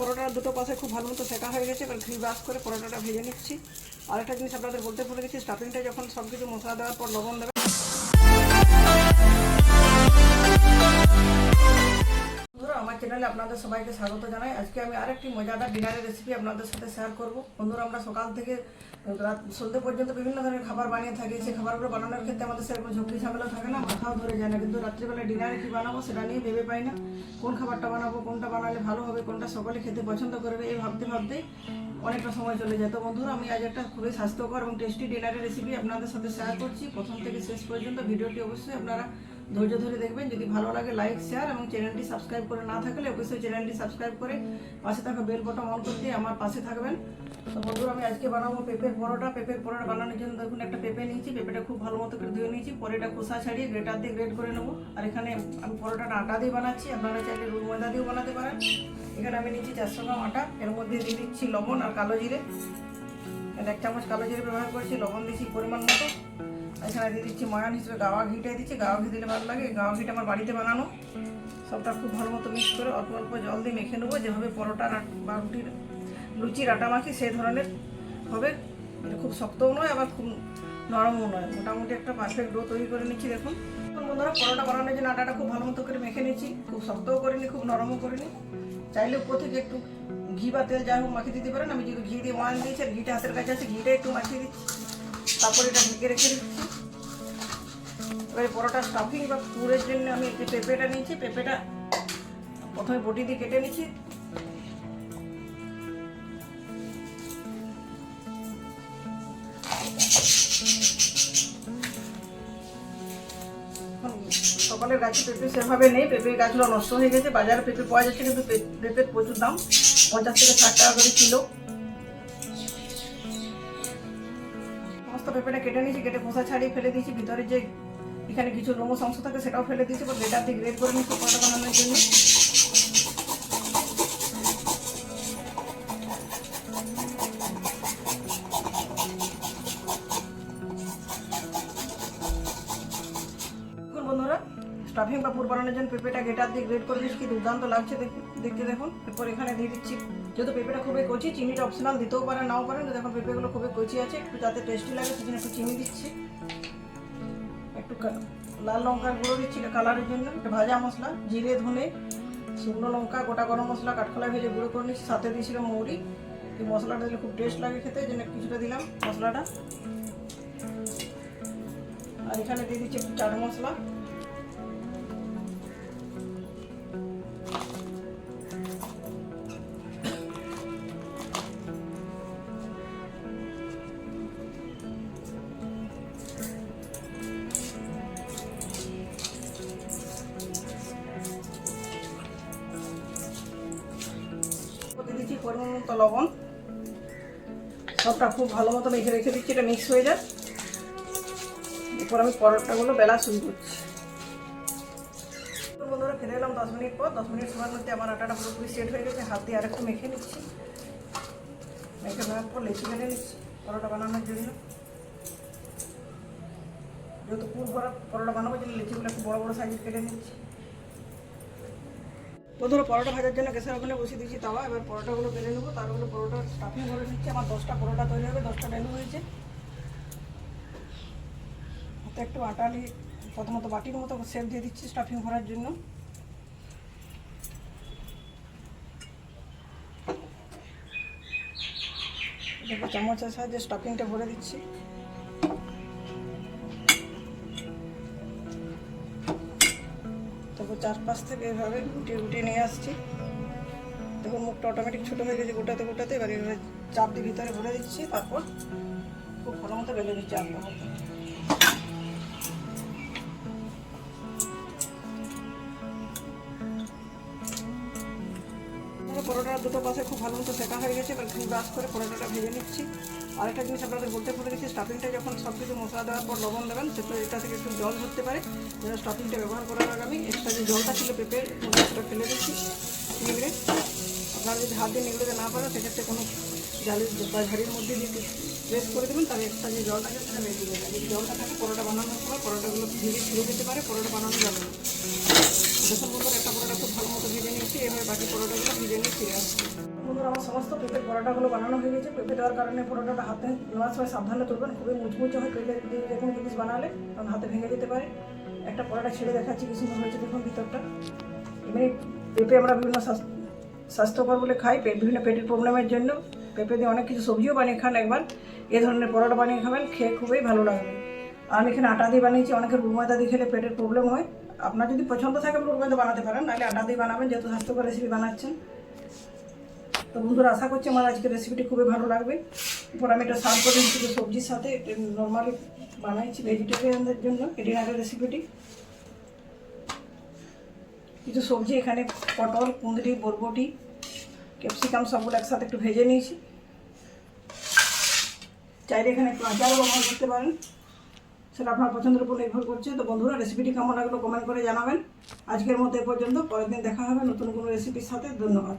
পরোটার দুটো পাশে খুব ভালো মতো শেখা হয়ে গেছে, এবার ঘি বাস করে পরোটাটা ভেজে নিচ্ছি। আরেকটা জিনিস আপনাদের বলতে ভুলে গেছি, স্টাফিংটা যখন সব কিছু মশলা দেওয়ার পর লবণ দেবেন চ্যানেলে আপনাদের সবাইকে স্বাগত জানাই। আজকে আমি আরেকটি মজাদার ডিনারের রেসিপি আপনাদের সাথে শেয়ার করব। বন্ধুরা, আমরা সকাল থেকে রাত সন্ধ্যে পর্যন্ত বিভিন্ন ধরনের খাবার বানিয়ে থাকি। সেই খাবারগুলো বানানোর ক্ষেত্রে আমাদের সেরকম ঝুঁকি ঝামেলা থাকে না, মাথাও ধরে যায় না। কিন্তু রাত্রিবেলা ডিনারে কী বানাবো সেটা নিয়ে ভেবে পাই না। কোন খাবারটা বানাবো, কোনটা বানালে ভালো হবে, কোনটা সকলে খেতে পছন্দ করবে, এই ভাবতে ভাবতেই অনেকটা সময় চলে যায়। তো বন্ধুরা, আমি আজ একটা খুবই স্বাস্থ্যকর এবং টেস্টি ডিনারের রেসিপি আপনাদের সাথে শেয়ার করছি। প্রথম থেকে শেষ পর্যন্ত ভিডিওটি অবশ্যই আপনারা ধৈর্য ধরে দেখবেন। যদি ভালো লাগে লাইক শেয়ার এবং চ্যানেলটি সাবস্ক্রাইব করে না থাকলে অবশ্যই চ্যানেলটি সাবস্ক্রাইব করে পাশে থাকা বেল বটন অন করে দিয়ে আমার পাশে থাকবেন। তো বন্ধুরা, আমি আজকে বানাবো পেঁপের পরোটা। পেঁপের পরোটা বানানোর জন্য দেখুন একটা পেঁপে নিয়েছি। পেঁপেটা খুব ভালো মতো করে ধুয়ে নিয়েছি। পরে এটা খোসা ছাড়িয়ে গ্রেটার দিয়ে গ্রেড করে নেব। আর এখানে আমি পরোটাটা আটা দিয়ে বানাচ্ছি। আপনারা চাইলে রুল ময়দা দিয়েও বানাতে পারেন। এখানে আমি নিচ্ছি চারশো গ্রাম আটা। এর মধ্যে দিয়ে দিচ্ছি লবণ আর কালো জিরে। এক চামচ কালো জিরে ব্যবহার করছি। লবণ দিচ্ছি পরিমাণ মতো। এখানে দিয়ে দিচ্ছি ময়ান হিসেবে গাওয়া ঘিটাই দিচ্ছি, গাওয়া ঘি দিলে ভালো লাগে। গাওয়া ঘিটা আমার বাড়িতে বানানো। সবটা খুব ভালো মতো মিক্স করে অল্প অল্প জল দিয়ে মেখে নেব। যেভাবে পরোটা বা রুটির লুচির আটা মাখি সেই ধরনের হবে। মানে খুব শক্তও নয়, আবার খুব নরমও নয়। মোটামুটি একটা পারফেক্ট ডো তৈরি করে নিচ্ছি, দেখুন। বন্ধুরা, পরোটা বানানোর জন্য আটাটা খুব ভালো মতো করে মেখে নিচ্ছি খুব শক্তও করিনি, খুব নরমও করিনি। চাইলে উপর থেকে একটু ঘি বা তেল যাই হোক মাখিয়ে দিতে পারেন। আমি যেহেতু ঘি দিয়ে ওয়ান দিয়েছি, আর ঘিটা হাতের কাছে আছে ঘিটা একটু মাখিয়ে দিচ্ছি। তারপরে এটা ঢেকে রেখে এবারে পরোটা স্টাফিং বা পুরের জন্য আমি একটি পেঁপেটা নিয়েছি। পেঁপেটা প্রথমে বটি দিয়ে কেটে নিচ্ছি। সকালের গাছে পেঁপে সেভাবে নেই। পেঁপের গাছগুলো নষ্ট হয়ে গেছে। বাজারে পেঁপে পাওয়া যাচ্ছে, কিন্তু পেঁপের প্রচুর দাম। পঞ্চাশ থেকে ষাট টাকা করে কিলো। সমস্ত পেঁপেটা কেটে নিয়েছি, কেটে খোসা ছাড়িয়ে ফেলে দিয়েছি, ভিতরে যে এখানে কিছু লোমস অংশ থাকে সেটাও ফেলে দিয়েছি বা গ্রেটার দিয়ে গ্রেড করে নিচ্ছি পরোটা বানানোর জন্য। স্টাফিং বা পুর বানানোর জন্য পেঁপেটা গেটার দিয়ে গ্রেড করে দিচ্ছি কি দুর্দান্ত লাগছে দেখ- দেখতে দেখুন। এরপর এখানে দিয়ে দিচ্ছি, যেহেতু পেঁপেটা খুবই কচি, চিনিটা অপশনাল দিতেও পারেন, নাও পারেন, কিন্তু দেখুন পেঁপেগুলো খুবই কচি আছে, একটু যাতে টেস্টি লাগে, সেজন্য একটু চিনি দিচ্ছি। একটু লাল লঙ্কার গুঁড়ো দিচ্ছি কালারের জন্য, একটা ভাজা মশলা, জিরে, ধনে, শুকনো লঙ্কা, গোটা গরম মশলা কাঠখোলা ভেজে গুঁড়ো করে নিচ্ছি, সাথে দিয়েছিলাম মৌরি। এই মশলাটা দিলে খুব টেস্ট লাগে খেতে জন্য কিছুটা দিলাম মশলাটা। আর এখানে দিয়ে দিচ্ছি একটু চাট মশলা। পরিমাণ মতো লবণ। সবটা খুব ভালো মতো মেখে রেখে দিচ্ছি, এটা মিক্স হয়ে যায় এরপর আমি পরোটাগুলো বেলা শুরু করছি। তো বন্ধুরা ফিরে এলাম দশ মিনিট পর। দশ মিনিট সময়ের মধ্যে আমার আটাটা পুরোপুরি সেট হয়ে গেছে। হাত দিয়ে আরেকটু মেখে নিচ্ছি। মেখে নেওয়ার পর লেচি ফেলে নিচ্ছি পরোটা বানানোর জন্য। যেহেতু পুর পরোটা বানাবো জন্য লেচিগুলো একটু বড় বড় সাইজের কেটে নিচ্ছি। বন্ধুরা পরোটা ভাজার জন্য গ্যাসের ওখানে বসিয়ে দিচ্ছি তাওয়া, এবার পরোটাগুলো বেলে নেব তারগুলো পরোটা স্টাফিং করে নিচ্ছি, আমার দশটা পরোটা তৈরি হবে, দশটা ডেলু হয়েছে। হাতে একটু আটা নিয়ে প্রথমত বাটির মতো সেপ দিয়ে দিচ্ছি স্টাফিং ভরার জন্য। চামচের সাহায্যে স্টাফিংটা ভরে দিচ্ছি। তারপর চারপাশ থেকে এভাবে গুটিয়ে গুটিয়ে নিয়ে আসছি। দেখুন মুখটা অটোমেটিক ছোটো হয়ে গেছে গোটাতে গোটাতে, এবার এভাবে চাপ দিয়ে ভিতরে ভরে দিচ্ছি, তারপর খুব ভালো মতো বেলে দিচ্ছি মতো পরোটার দুটো পাশে খুব ভালো মতো শেখা হয়ে গেছে, এবার ঘি ব্রাশ করে পরোটাটা ভেজে নিচ্ছি। আরেকটা জিনিস আপনাদের বলতে ভুলে গেছি স্টাফিংটা যখন সব কিছু মশলা দেওয়ার পর লবণ দেবেন সেটা এটা থেকে একটু জল ধরতে পারে, যেন স্টাফিংটা ব্যবহার করার আগে আমি এক্সট্রা যে জলটা ছিল পেঁপের সেটা ফেলে দিচ্ছি নিগড়ে আপনারা যদি হাত দিয়ে নিগড়ে না পারেন, সেক্ষেত্রে কোনো জালের বা ঝাড়ির মধ্যে দিয়ে প্রেস করে দেবেন, তাহলে এক্সট্রা যে জলটা আছে সেটা বেরিয়ে যাবে। যদি জলটা থাকে, পরোটা বানানোর সময় পরোটাগুলো ধীরে ছিঁড়ে যেতে পারে, পরোটা বানানো যাবে না। দেখুন একটা পরোটা খুব ভালো মতো ভেজে নিচ্ছি, এবার বাকি পরোটাগুলো ভেজে নিয়ে ফিরে আসছি। বন্ধুরা, আমার সমস্ত পেঁপের পরোটাগুলো বানানো হয়ে গেছে। পেঁপে দেওয়ার কারণে পরোটাটা হাতে নেওয়ার সময় সাবধানে তুলবেন। খুবই মুচমুচে হয় পেঁপে দিয়ে যে কোনো জিনিস বানালে, তখন হাতে ভেঙে যেতে পারে। একটা পরোটা ছেড়ে দেখাচ্ছি কি সুন্দর হয়েছে, দেখুন ভিতরটা। এমনি পেঁপে আমরা বিভিন্ন স্বাস্থ্যকর বলে খাই বিভিন্ন পেটের প্রবলেমের জন্য। পেঁপে দিয়ে অনেক কিছু সবজিও বানিয়ে খান একবার। এ ধরনের পরোটা বানিয়ে খাবেন, খেয়ে খুবই ভালো লাগবে। আমি এখানে আটা দিয়ে বানিয়েছি, অনেকের রুল ময়দা দিয়ে খেলে পেটের প্রবলেম হয়। আপনার যদি পছন্দ থাকে রুল ময়দা বানাতে পারেন, নাহলে আটা দিয়ে বানাবেন, যেহেতু স্বাস্থ্যকর রেসিপি বানাচ্ছেন। তো বন্ধুরা, আশা করছি আমার আজকে রেসিপিটি খুবই ভালো লাগবে। এরপর আমি এটা সার্ভ করে দিচ্ছি সবজির সাথে। নর্মালি বানাইছি ভেজিটেরিয়ানদের জন্য এই ডিনারের রেসিপিটি কিছু সবজি এখানে পটল, কুঁদরি, বরবটি ক্যাপসিকাম সবগুলো একসাথে একটু ভেজে নিয়েছি। চাইলে এখানে একটু আচারও ব্যবহার করতে পারেন। সেটা আপনার পছন্দের উপর নির্ভর করছে। তো বন্ধুরা রেসিপিটি কেমন লাগল কমেন্ট করে জানাবেন। আজকের মতো এ পর্যন্ত। পরের দিন দেখা হবে নতুন কোনো রেসিপির সাথে। ধন্যবাদ।